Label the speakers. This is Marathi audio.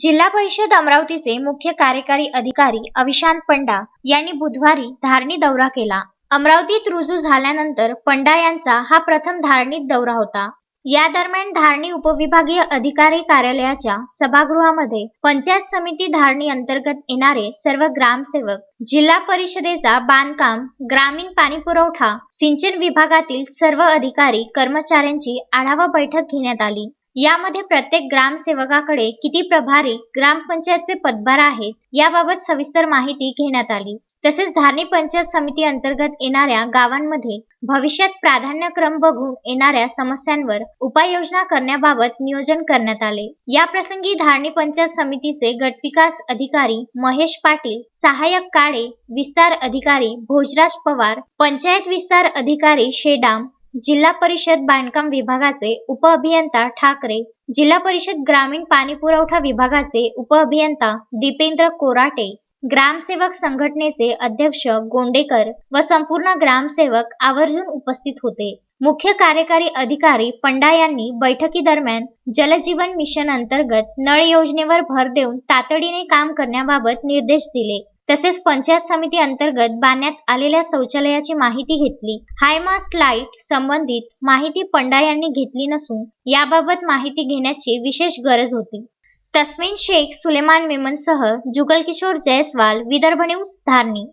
Speaker 1: जिल्हा परिषद अमरावतीचे मुख्य कार्यकारी अधिकारी अविशांत पंडा यांनी बुधवारी धारणी दौरा केला. अमरावतीत रुजू झाल्यानंतर पंडा यांचा हा प्रथम धारणीत दौरा होता. या दरम्यान धारणी उपविभागीय अधिकारी कार्यालयाच्या सभागृहामध्ये पंचायत समिती धारणी अंतर्गत येणारे सर्व ग्रामसेवक जिल्हा परिषदेचा बांधकाम ग्रामीण पाणीपुरवठा सिंचन विभागातील सर्व अधिकारी कर्मचाऱ्यांची आढावा बैठक घेण्यात आली. यामध्ये प्रत्येक ग्रामसेवकाकडे किती प्रभारी ग्रामपंचायतचे पदभार आहेत याबाबत सविस्तर माहिती घेण्यात आली. तसेच धारणी पंचायत समिती अंतर्गत येणाऱ्या गावांमध्ये भविष्यात प्राधान्यक्रम बघून येणाऱ्या समस्यांवर उपाययोजना करण्याबाबत नियोजन करण्यात आले. या प्रसंगी धारणी पंचायत समितीचे गटविकास अधिकारी महेश पाटील सहाय्यक काळे विस्तार अधिकारी भोजराज पवार पंचायत विस्तार अधिकारी शेडाम जिल्हा परिषद बांधकाम विभागाचे उपअभियंता ठाकरे जिल्हा परिषद ग्रामीण पाणीपुरवठा विभागाचे उपअभियंता दीपेंद्र कोराटे ग्रामसेवक संघटनेचे अध्यक्ष गोंडेकर व संपूर्ण ग्रामसेवक आवर्जून उपस्थित होते. मुख्य कार्यकारी अधिकारी पंडा यांनी बैठकीदरम्यान जलजीवन मिशन अंतर्गत नळ योजनेवर भर देऊन तातडीने काम करण्याबाबत निर्देश दिले. तसेच पंचायत समिती अंतर्गत बांधण्यात आलेल्या शौचालयाची माहिती घेतली. हायमास्ट लाइट संबंधित माहिती पंडा यांनी घेतली नसून याबाबत माहिती घेण्याची विशेष गरज होती. तस्मिन शेख सुलेमान मेमनसह जुगल किशोर जयस्वाल विदर्भ न्यूज धारणी.